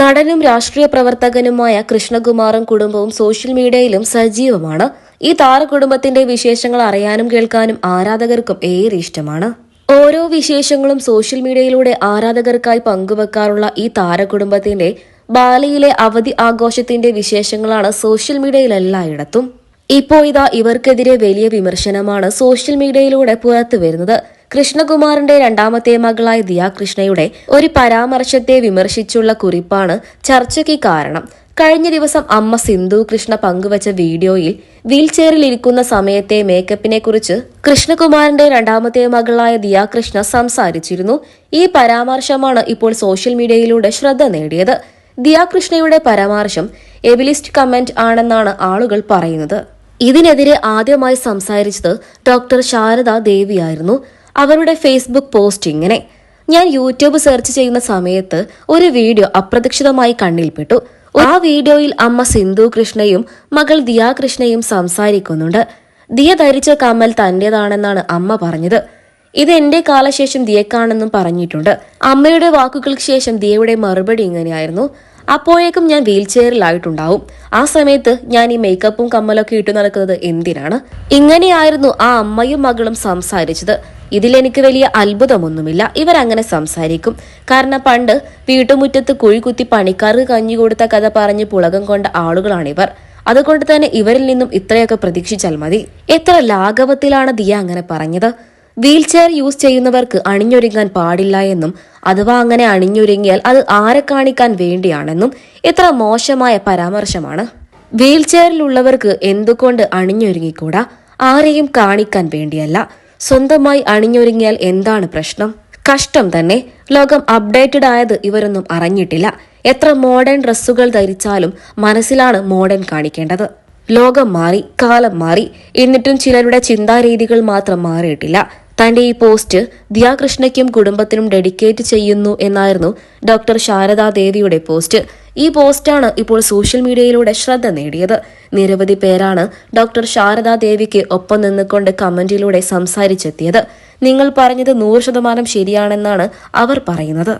നടനും രാഷ്ട്രീയ പ്രവർത്തകനുമായ കൃഷ്ണകുമാറും കുടുംബവും സോഷ്യൽ മീഡിയയിലും സജീവമാണ്. ഈ താരകുടുംബത്തിന്റെ വിശേഷങ്ങൾ അറിയാനും കേൾക്കാനും ആരാധകർക്കും ഏറെ ഇഷ്ടമാണ്. ഓരോ വിശേഷങ്ങളും സോഷ്യൽ മീഡിയയിലൂടെ ആരാധകർക്കായി പങ്കുവെക്കാറുള്ള ഈ താരകുടുംബത്തിന്റെ ബാലിയിലെ അവധി ആഘോഷത്തിന്റെ വിശേഷങ്ങളാണ് സോഷ്യൽ മീഡിയയിൽ ഇപ്പോൾ ഇതാ ഇവർക്കെതിരെ വലിയ വിമർശനമാണ് സോഷ്യൽ മീഡിയയിലൂടെ പുറത്തു വരുന്നത് കൃഷ്ണകുമാറിന്റെ രണ്ടാമത്തെ മകളായ ദിയ കൃഷ്ണയുടെ ഒരു പരാമർശത്തെ വിമർശിച്ചുള്ള കുറിപ്പാണ് ചർച്ചയ്ക്ക് കാരണം. കഴിഞ്ഞ ദിവസം അമ്മ സിന്ധു കൃഷ്ണ പങ്കുവച്ച വീഡിയോയിൽ വീൽ ചെയറിൽ ഇരിക്കുന്ന സമയത്തെ മേക്കപ്പിനെ കുറിച്ച് കൃഷ്ണകുമാറിന്റെ രണ്ടാമത്തെ മകളായ ദിയ കൃഷ്ണ സംസാരിച്ചിരുന്നു. ഈ പരാമർശമാണ് ഇപ്പോൾ സോഷ്യൽ മീഡിയയിലൂടെ ശ്രദ്ധ നേടിയത്. ദിയ കൃഷ്ണയുടെ പരാമർശം എബിലിസ്റ്റ് കമന്റ് ആണെന്നാണ് ആളുകൾ പറയുന്നത്. ഇതിനെതിരെ ആദ്യമായി സംസാരിച്ചത് ഡോക്ടർ ശാരദ ദേവിയായിരുന്നു അവരുടെ ഫേസ്ബുക്ക് പോസ്റ്റ് ഇങ്ങനെ. ഞാൻ യൂട്യൂബ് സെർച്ച് ചെയ്യുന്ന സമയത്ത് ഒരു വീഡിയോ അപ്രതീക്ഷിതമായി കണ്ണിൽപ്പെട്ടു. ആ വീഡിയോയിൽ അമ്മ സിന്ധു കൃഷ്ണയും മകൾ ദിയാ കൃഷ്ണയും സംസാരിക്കുന്നുണ്ട്. ദിയ ധരിച്ച കമ്മൽ തന്റേതാണെന്നാണ് അമ്മ പറഞ്ഞത്. ഇത് എന്റെ കാലശേഷം ദിയക്കാണെന്നും പറഞ്ഞിട്ടുണ്ട്. അമ്മയുടെ വാക്കുകൾക്ക് ശേഷം ദിയയുടെ മറുപടി ഇങ്ങനെയായിരുന്നു. അപ്പോഴേക്കും ഞാൻ വീൽ ചെയറിലായിട്ടുണ്ടാവും ആ സമയത്ത് ഞാൻ ഈ മേക്കപ്പും കമ്മലൊക്കെ ഇട്ടു നടക്കുന്നത് എന്തിനാണ്? ഇങ്ങനെയായിരുന്നു ആ അമ്മയും മകളും സംസാരിച്ചത്. ഇതിലെനിക്ക് വലിയ അത്ഭുതമൊന്നുമില്ല. ഇവരങ്ങനെ സംസാരിക്കും. കാരണം പണ്ട് വീട്ടുമുറ്റത്ത് കുഴി കുത്തി പണിക്കാർക്ക് കഞ്ഞി കൊടുത്ത കഥ പറഞ്ഞ് പുളകം കൊണ്ട ആളുകളാണിവർ. അതുകൊണ്ട് തന്നെ ഇവരിൽ നിന്നും ഇത്രയൊക്കെ പ്രതീക്ഷിച്ചാൽ മതി. എത്ര ലാഘവത്തിലാണ് ദിയ അങ്ങനെ പറഞ്ഞത്? വീൽചെയർ യൂസ് ചെയ്യുന്നവർക്ക് അണിഞ്ഞൊരുങ്ങാൻ പാടില്ല എന്നും അഥവാ അങ്ങനെ അണിഞ്ഞൊരുങ്ങിയാൽ അത് ആരെ കാണിക്കാൻ വേണ്ടിയാണെന്നും എത്ര മോശമായ പരാമർശമാണ്. വീൽ ചെയറിലുള്ളവർക്ക് എന്തുകൊണ്ട് അണിഞ്ഞൊരുങ്ങിക്കൂടാ? ആരെയും കാണിക്കാൻ വേണ്ടിയല്ല. സ്വന്തമായി അണിഞ്ഞൊരുങ്ങിയാൽ എന്താണ് പ്രശ്നം? കഷ്ടം തന്നെ. ലോകം അപ്ഡേറ്റഡ് ആയത് ഇവരൊന്നും അറിഞ്ഞിട്ടില്ല. എത്ര മോഡേൺ ഡ്രസ്സുകൾ ധരിച്ചാലും മനസ്സിലാണ് മോഡേൺ കാണിക്കേണ്ടത്. ലോകം മാറി കാലം മാറി. എന്നിട്ടും ചിലരുടെ ചിന്താരീതികൾ മാത്രം മാറിയിട്ടില്ല. തന്റെ ഈ പോസ്റ്റ് ദിയാകൃഷ്ണയ്ക്കും കുടുംബത്തിനും ഡെഡിക്കേറ്റ് ചെയ്യുന്നു എന്നായിരുന്നു ഡോക്ടർ ശാരദാ ദേവിയുടെ പോസ്റ്റ്. ഈ പോസ്റ്റാണ് ഇപ്പോൾ സോഷ്യൽ മീഡിയയിലൂടെ ശ്രദ്ധ നേടിയത്. നിരവധി പേരാണ് ഡോക്ടർ ശാരദാ ദേവിക്ക് ഒപ്പം നിന്നുകൊണ്ട് കമന്റിലൂടെ സംസാരിച്ചെത്തിയത്. നിങ്ങൾ പറഞ്ഞത് നൂറ് ശതമാനം ശരിയാണെന്നാണ് അവർ പറയുന്നത്.